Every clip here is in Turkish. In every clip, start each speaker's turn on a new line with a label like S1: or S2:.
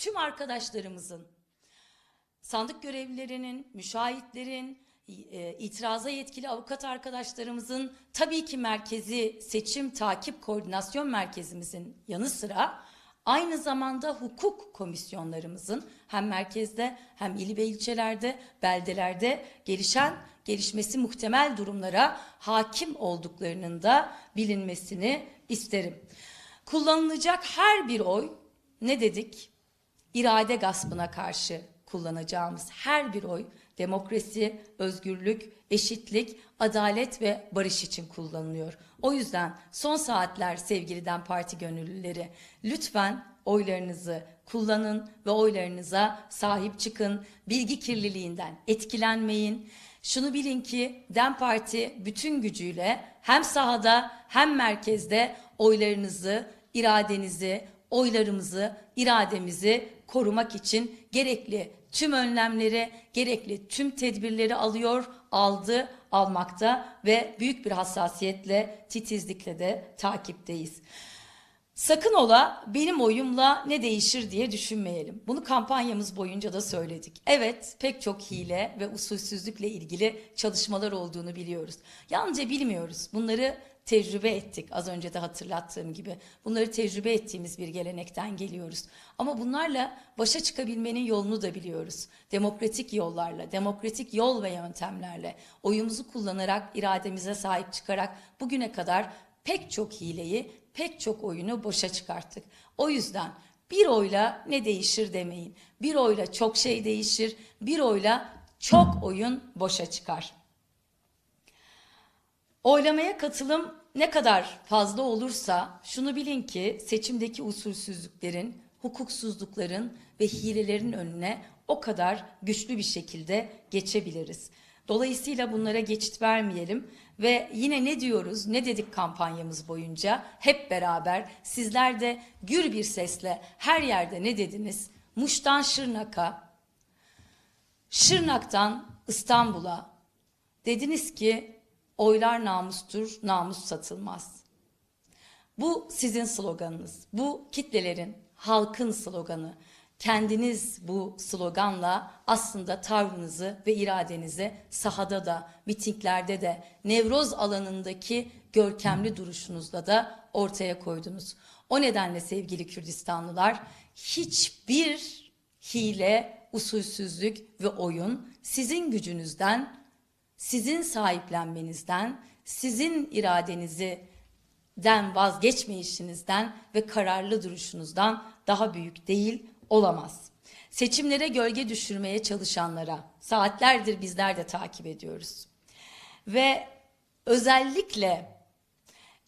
S1: tüm arkadaşlarımızın, sandık görevlilerinin, müşahitlerin, e, itiraza yetkili avukat arkadaşlarımızın, tabii ki merkezi seçim takip koordinasyon merkezimizin yanı sıra aynı zamanda hukuk komisyonlarımızın hem merkezde hem il ve ilçelerde, beldelerde gelişen, gelişmesi muhtemel durumlara hakim olduklarının da bilinmesini isterim. Kullanılacak her bir oy ne dedik? İrade gaspına karşı kullanacağımız her bir oy demokrasi, özgürlük, eşitlik, adalet ve barış için kullanılıyor. O yüzden son saatler sevgili DEM Parti gönüllüleri lütfen oylarınızı kullanın ve oylarınıza sahip çıkın. Bilgi kirliliğinden etkilenmeyin. Şunu bilin ki DEM Parti bütün gücüyle hem sahada hem merkezde oylarınızı, iradenizi, oylarımızı, irademizi korumak için gerekli tüm önlemleri, gerekli tüm tedbirleri alıyor, aldı, almakta ve büyük bir hassasiyetle, titizlikle de takipteyiz. Sakın ola benim oyumla ne değişir diye düşünmeyelim. Bunu kampanyamız boyunca da söyledik. Evet pek çok hile ve usulsüzlükle ilgili çalışmalar olduğunu biliyoruz. Yalnızca bilmiyoruz. Bunları tecrübe ettik az önce de hatırlattığım gibi. Bunları tecrübe ettiğimiz bir gelenekten geliyoruz. Ama bunlarla başa çıkabilmenin yolunu da biliyoruz. Demokratik yollarla, demokratik yol ve yöntemlerle, oyumuzu kullanarak, irademize sahip çıkarak bugüne kadar pek çok hileyi, pek çok oyunu boşa çıkarttık. O yüzden bir oyla ne değişir demeyin. Bir oyla çok şey değişir, bir oyla çok oyun boşa çıkar. Oylamaya katılım ne kadar fazla olursa şunu bilin ki seçimdeki usulsüzlüklerin, hukuksuzlukların ve hilelerin önüne o kadar güçlü bir şekilde geçebiliriz. Dolayısıyla bunlara geçit vermeyelim ve yine ne diyoruz, ne dedik kampanyamız boyunca hep beraber sizler de gür bir sesle her yerde ne dediniz? Muş'tan Şırnak'a, Şırnak'tan İstanbul'a dediniz ki oylar namustur, namus satılmaz. Bu sizin sloganınız. Bu kitlelerin, halkın sloganı. Kendiniz bu sloganla aslında tavrınızı ve iradenizi sahada da, mitinglerde de, Nevroz alanındaki görkemli duruşunuzla da ortaya koydunuz. O nedenle sevgili Kürdistanlılar hiçbir hile, usulsüzlük ve oyun sizin gücünüzden sizin sahiplenmenizden, sizin iradenizi den vazgeçmeyişinizden ve kararlı duruşunuzdan daha büyük değil olamaz. Seçimlere gölge düşürmeye çalışanlara saatlerdir bizler de takip ediyoruz. Ve özellikle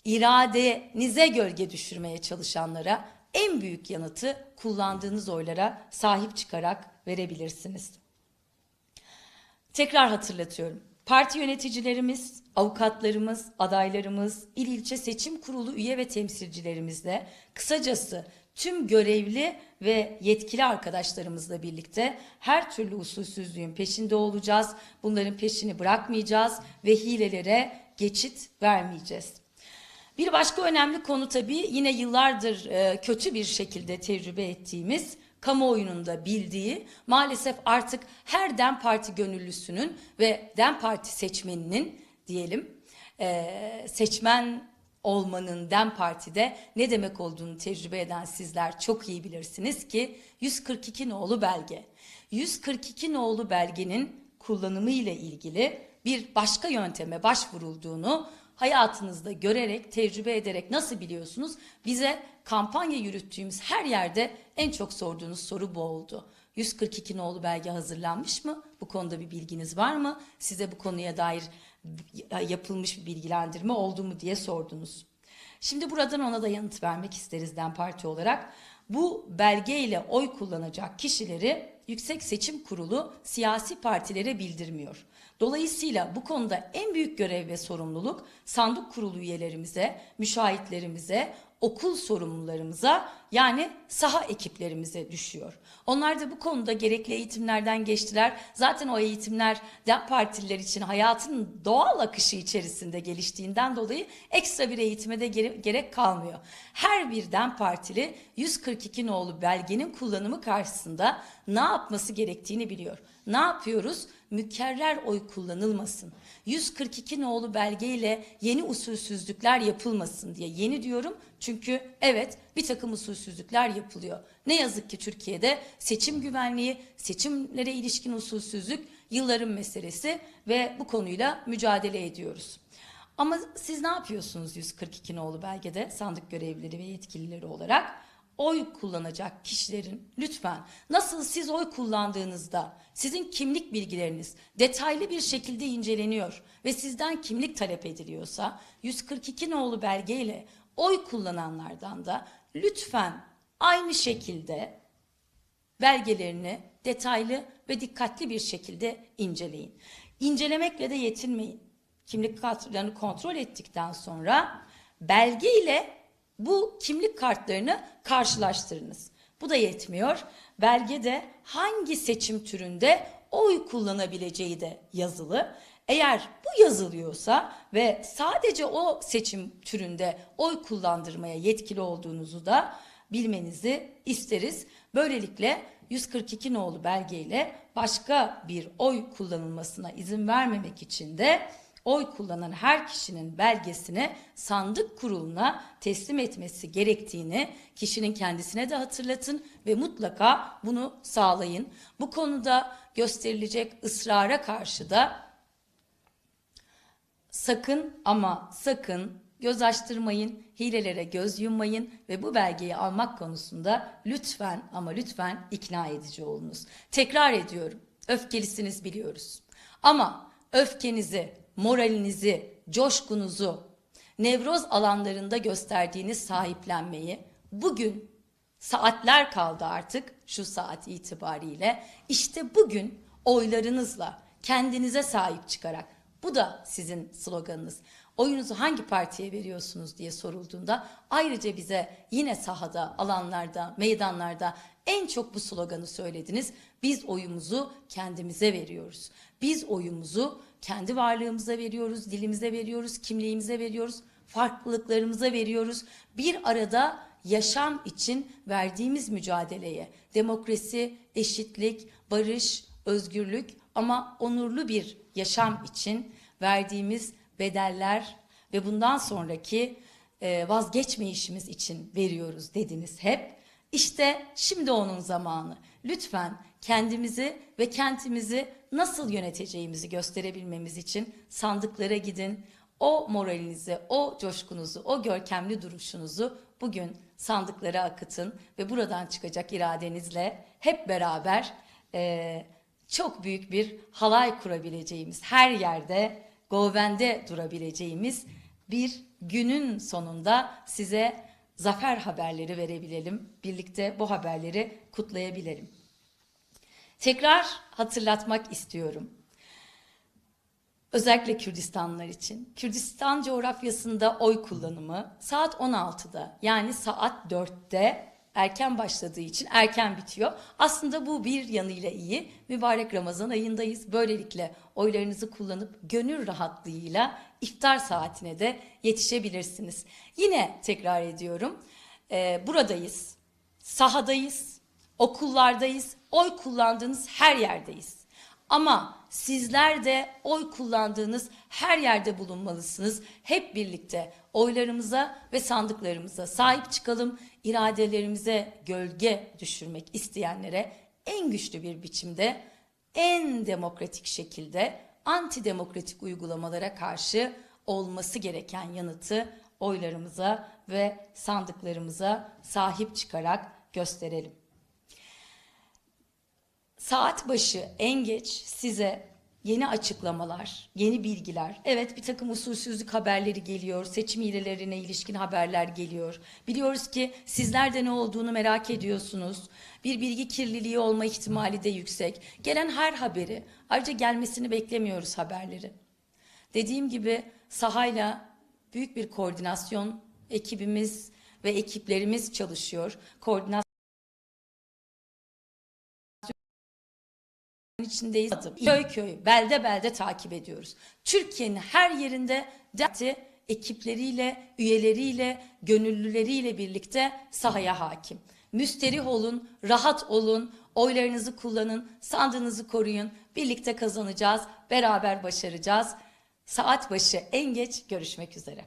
S1: iradenize gölge düşürmeye çalışanlara en büyük yanıtı kullandığınız oylara sahip çıkarak verebilirsiniz. Tekrar hatırlatıyorum. Parti yöneticilerimiz, avukatlarımız, adaylarımız, il ilçe seçim kurulu üye ve temsilcilerimizle, kısacası tüm görevli ve yetkili arkadaşlarımızla birlikte her türlü usulsüzlüğün peşinde olacağız. Bunların peşini bırakmayacağız ve hilelere geçit vermeyeceğiz. Bir başka önemli konu tabii yine yıllardır e, kötü bir şekilde tecrübe ettiğimiz kamuoyunun da bildiği maalesef artık her DEM Parti gönüllüsünün ve DEM Parti seçmeninin diyelim e, seçmen olmanın DEM Parti'de ne demek olduğunu tecrübe eden sizler çok iyi bilirsiniz ki 142 nolu belge. 142 nolu belgenin kullanımı ile ilgili bir başka yönteme başvurulduğunu hayatınızda görerek, tecrübe ederek nasıl biliyorsunuz? Bize kampanya yürüttüğümüz her yerde en çok sorduğunuz soru bu oldu. 142 nolu belge hazırlanmış mı? Bu konuda bir bilginiz var mı? Size bu konuya dair yapılmış bir bilgilendirme oldu mu diye sordunuz. Şimdi buradan ona da yanıt vermek isteriz DEM Parti olarak. Bu belgeyle oy kullanacak kişileri Yüksek Seçim Kurulu siyasi partilere bildirmiyor. Dolayısıyla bu konuda en büyük görev ve sorumluluk sandık kurulu üyelerimize, müşahitlerimize, okul sorumlularımıza yani saha ekiplerimize düşüyor. Onlar da bu konuda gerekli eğitimlerden geçtiler. Zaten o eğitimler DEM Partililer için hayatın doğal akışı içerisinde geliştiğinden dolayı ekstra bir eğitime de gere- gerek kalmıyor. Her bir DEM Partili 142 nolu belgenin kullanımı karşısında ne yapması gerektiğini biliyor. Ne yapıyoruz? Mükerrer oy kullanılmasın. 142 nolu belgeyle yeni usulsüzlükler yapılmasın diye. Yeni diyorum çünkü evet bir takım usulsüzlükler yapılıyor. Ne yazık ki Türkiye'de seçim güvenliği, seçimlere ilişkin usulsüzlük yılların meselesi ve bu konuyla mücadele ediyoruz. Ama siz ne yapıyorsunuz 142 nolu belgede sandık görevlileri ve yetkilileri olarak? Oy kullanacak kişilerin lütfen nasıl siz oy kullandığınızda sizin kimlik bilgileriniz detaylı bir şekilde inceleniyor ve sizden kimlik talep ediliyorsa 142 nolu belgeyle oy kullananlardan da lütfen aynı şekilde belgelerini detaylı ve dikkatli bir şekilde inceleyin. İncelemekle de yetinmeyin. Kimlik kartlarını kontrol ettikten sonra belge ile bu kimlik kartlarını karşılaştırınız. Bu da yetmiyor. Belgede hangi seçim türünde oy kullanabileceği de yazılı. Eğer bu yazılıyorsa ve sadece o seçim türünde oy kullandırmaya yetkili olduğunuzu da bilmenizi isteriz. Böylelikle 142 nolu belgeyle başka bir oy kullanılmasına izin vermemek için de oy kullanan her kişinin belgesini sandık kuruluna teslim etmesi gerektiğini kişinin kendisine de hatırlatın ve mutlaka bunu sağlayın. Bu konuda gösterilecek ısrara karşı da sakın ama sakın göz açtırmayın, hilelere göz yummayın ve bu belgeyi almak konusunda lütfen ama lütfen ikna edici olunuz. Tekrar ediyorum, öfkelisiniz biliyoruz. Ama öfkenizi, moralinizi, coşkunuzu, nevroz alanlarında gösterdiğiniz sahiplenmeyi bugün saatler kaldı artık şu saat itibariyle. İşte bugün oylarınızla kendinize sahip çıkarak bu da sizin sloganınız. Oyunuzu hangi partiye veriyorsunuz diye sorulduğunda ayrıca bize yine sahada, alanlarda, meydanlarda en çok bu sloganı söylediniz. Biz oyumuzu kendimize veriyoruz. Biz oyumuzu kendi varlığımıza veriyoruz, dilimize veriyoruz, kimliğimize veriyoruz, farklılıklarımıza veriyoruz. Bir arada yaşam için verdiğimiz mücadeleye, demokrasi, eşitlik, barış, özgürlük ama onurlu bir yaşam için verdiğimiz bedeller ve bundan sonraki e, vazgeçmeyişimiz için veriyoruz dediniz hep. İşte şimdi onun zamanı. Lütfen kendimizi ve kentimizi nasıl yöneteceğimizi gösterebilmemiz için sandıklara gidin. O moralinizi, o coşkunuzu, o görkemli duruşunuzu bugün sandıklara akıtın ve buradan çıkacak iradenizle hep beraber e, çok büyük bir halay kurabileceğimiz, her yerde govende durabileceğimiz bir günün sonunda size zafer haberleri verebilelim. Birlikte bu haberleri kutlayabilelim. Tekrar hatırlatmak istiyorum. Özellikle Kürdistanlılar için. Kürdistan coğrafyasında oy kullanımı saat 16'da yani saat 4'te erken başladığı için erken bitiyor. Aslında bu bir yanıyla iyi. Mübarek Ramazan ayındayız. Böylelikle oylarınızı kullanıp gönül rahatlığıyla iftar saatine de yetişebilirsiniz. Yine tekrar ediyorum. e, buradayız, sahadayız, okullardayız, oy kullandığınız her yerdeyiz. Ama sizler de oy kullandığınız her yerde bulunmalısınız. Hep birlikte oylarımıza ve sandıklarımıza sahip çıkalım. İradelerimize gölge düşürmek isteyenlere en güçlü bir biçimde, en demokratik şekilde antidemokratik uygulamalara karşı olması gereken yanıtı oylarımıza ve sandıklarımıza sahip çıkarak gösterelim. Saat başı en geç size yeni açıklamalar, yeni bilgiler, evet bir takım usulsüzlük haberleri geliyor, seçim hilelerine ilişkin haberler geliyor. Biliyoruz ki sizler de ne olduğunu merak ediyorsunuz. Bir bilgi kirliliği olma ihtimali de yüksek. Gelen her haberi, ayrıca gelmesini beklemiyoruz haberleri. Dediğim gibi sahayla büyük bir koordinasyon ekibimiz ve ekiplerimiz çalışıyor. Koordinasyon içindeyiz. Köy köy, belde belde takip ediyoruz. Türkiye'nin her yerinde derti ekipleriyle, üyeleriyle, gönüllüleriyle birlikte sahaya hakim. Müsterih olun, rahat olun, oylarınızı kullanın, sandığınızı koruyun. Birlikte kazanacağız, beraber başaracağız. Saat başı en geç görüşmek üzere.